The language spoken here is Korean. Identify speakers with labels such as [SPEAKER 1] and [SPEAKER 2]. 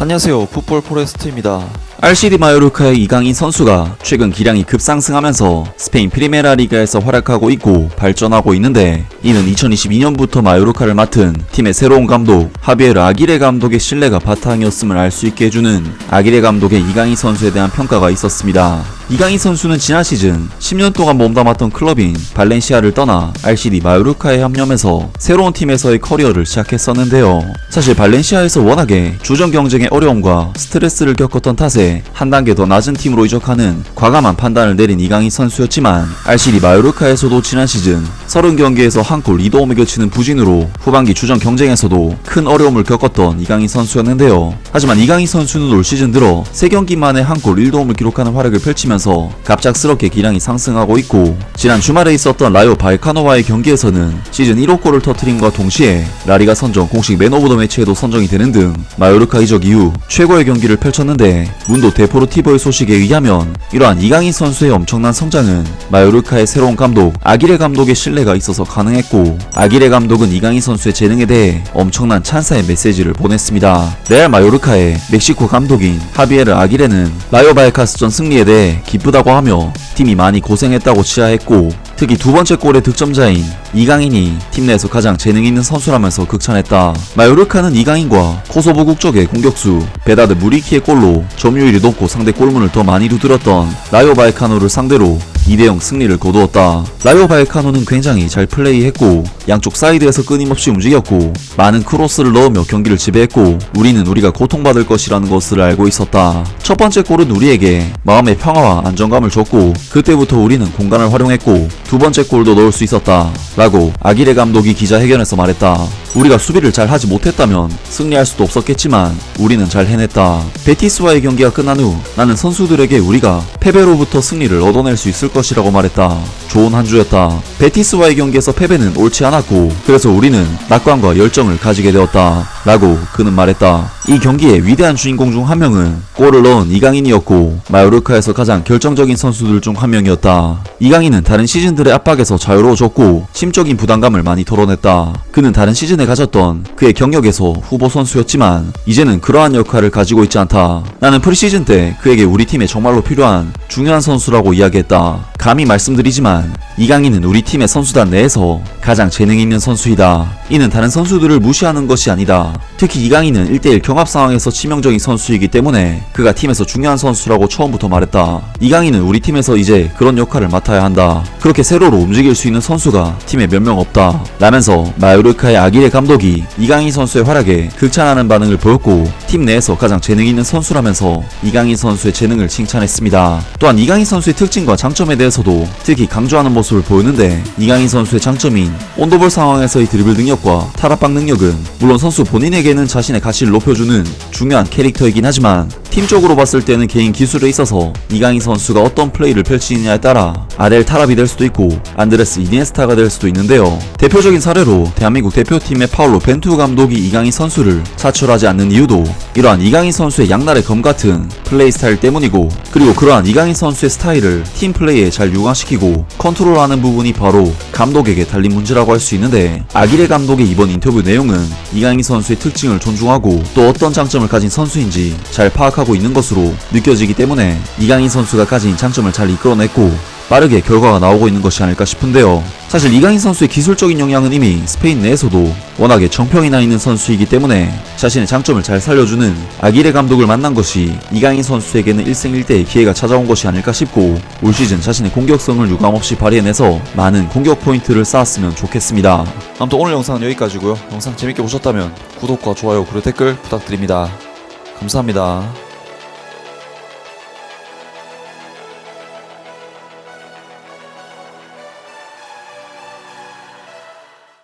[SPEAKER 1] 안녕하세요. 풋볼 포레스트입니다.
[SPEAKER 2] RCD 마요르카의 이강인 선수가 최근 기량이 급상승하면서 스페인 프리메라 리가에서 활약하고 있고 발전하고 있는데 이는 2022년부터 마요르카를 맡은 팀의 새로운 감독 하비에르 아기레 감독의 신뢰가 바탕이었음을 알 수 있게 해주는 아기레 감독의 이강인 선수에 대한 평가가 있었습니다. 이강인 선수는 지난 시즌 10년 동안 몸담았던 클럽인 발렌시아를 떠나 RCD 마요르카에 합류하면서 새로운 팀에서의 커리어를 시작했었는데요. 사실 발렌시아에서 워낙에 주전 경쟁의 어려움과 스트레스를 겪었던 탓에 한 단계 더 낮은 팀으로 이적하는 과감한 판단을 내린 이강인 선수였지만 RCD 마요르카에서도 지난 시즌 30경기에서 한 골 2도움을 겨치는 부진으로 후반기 주전 경쟁에서도 큰 어려움을 겪었던 이강인 선수였는데요. 하지만 이강인 선수는 올 시즌 들어 3경기 만에 한 골 1도움을 기록하는 활약을 펼치면서 갑작스럽게 기량이 상승하고 있고 지난 주말에 있었던 라이오 바이카노와의 경기에서는 시즌 1호 골을 터트림과 동시에 라리가 선정 공식 맨 오브 더 매치에도 선정이 되는 등 마요르카 이적 이후 최고의 경기를 펼쳤는데 문도 데포르티보의 소식에 의하면 이러한 이강인 선수의 엄청난 성장은 마요르카의 새로운 감독 아기레 감독의 신뢰가 있어서 가능했고 아기레 감독은 이강인 선수의 재능에 대해 엄청난 찬사의 메시지를 보냈습니다. 레알 마요르카의 멕시코 감독인 하비에르 아기레는 라이오 바이카스전 승리에 대해 기쁘다고 하며 팀이 많이 고생했다고 치하했고 특히 두 번째 골의 득점자인 이강인이 팀 내에서 가장 재능 있는 선수라면서 극찬했다. 마요르카는 이강인과 코소보 국적의 공격수 베다드 무리키의 골로 점유율이 높고 상대 골문을 더 많이 두드렸던 라이오 바이카노를 상대로 2대0 승리를 거두었다. 라이오 바이카노는 굉장히 잘 플레이했고 양쪽 사이드에서 끊임없이 움직였고 많은 크로스를 넣으며 경기를 지배했고 우리는 우리가 고통받을 것이라는 것을 알고 있었다. 첫 번째 골은 우리에게 마음의 평화와 안정감을 줬고 그때부터 우리는 공간을 활용했고 두 번째 골도 넣을 수 있었다. 라고 아기레 감독이 기자회견에서 말했다. 우리가 수비를 잘 하지 못했다면 승리할 수도 없었겠지만 우리는 잘 해냈다. 베티스와의 경기가 끝난 후 나는 선수들에게 우리가 패배로부터 승리를 얻어낼 수 있을 것이라고 말했다. 좋은 한 주였다. 베티스와의 경기에서 패배는 옳지 않았고 그래서 우리는 낙관과 열정을 가지게 되었다. 라고 그는 말했다. 이 경기의 위대한 주인공 중 한 명은 골을 넣은 이강인이었고 마요르카에서 가장 결정적인 선수들 중 한 명이었다. 이강인은 다른 시즌들의 압박에서 자유로워졌고 심적인 부담감을 많이 털어냈다. 그는 다른 시즌에 가졌던 그의 경력에서 후보 선수였지만 이제는 그러한 역할을 가지고 있지 않다. 나는 프리시즌 때 그에게 우리 팀에 정말로 필요한 중요한 선수라고 이야기했다. 감히 말씀드리지만 이강인은 우리 팀의 선수단 내에서 가장 재능 있는 선수이다. 이는 다른 선수들을 무시하는 것이 아니다. 특히 이강인은 1대1 경합 상황에서 치명적인 선수이기 때문에 그가 팀에서 중요한 선수라고 처음부터 말했다. 이강인은 우리 팀에서 이제 그런 역할을 맡아야 한다. 그렇게 세로로 움직일 수 있는 선수가 팀에 몇 명 없다. 라면서 마요르카의 아기레 감독이 이강인 선수의 활약에 극찬하는 반응을 보였고 팀 내에서 가장 재능 있는 선수라면서 이강인 선수의 재능을 칭찬했습니다. 또한 이강인 선수의 특징과 장점에 대해서도 특히 강조하는 모습 을 보였는데 이강인 선수의 장점인 온도볼 상황에서의 드리블 능력과 탈압박 능력은 물론 선수 본인에게는 자신의 가치를 높여주는 중요한 캐릭터이긴 하지만 팀적으로 봤을 때는 개인 기술에 있어서 이강인 선수가 어떤 플레이를 펼치느냐에 따라 아델 타랍이 될 수도 있고 안드레스 이니에스타가 될 수도 있는데요. 대표적인 사례로 대한민국 대표팀의 파울로 벤투 감독이 이강인 선수를 차출하지 않는 이유도 이러한 이강인 선수의 양날의 검 같은 플레이 스타일 때문이고 그리고 그러한 이강인 선수의 스타일을 팀 플레이에 잘 융화시키고 컨트롤하는 부분이 바로 감독에게 달린 문제라고 할 수 있는데 아기레 감독의 이번 인터뷰 내용은 이강인 선수의 특징을 존중하고 또 어떤 장점을 가진 선수인지 잘 파악하고 있는 것으로 느껴지기 때문에 이강인 선수가 가진 장점을 잘 이끌어냈고 빠르게 결과가 나오고 있는 것이 아닐까 싶은데요. 사실 이강인 선수의 기술적인 역량은 이미 스페인 내에서도 워낙에 정평이 나 있는 선수이기 때문에 자신의 장점을 잘 살려주는 아기레 감독을 만난 것이 이강인 선수에게는 1승1대의 기회가 찾아온 것이 아닐까 싶고 올 시즌 자신의 공격성을 유감없이 발휘해내서 많은 공격 포인트를 쌓았으면 좋겠습니다.
[SPEAKER 1] 아무튼 오늘 영상은 여기까지고요. 영상 재밌게 보셨다면 구독과 좋아요 그리고 댓글 부탁드립니다. 감사합니다.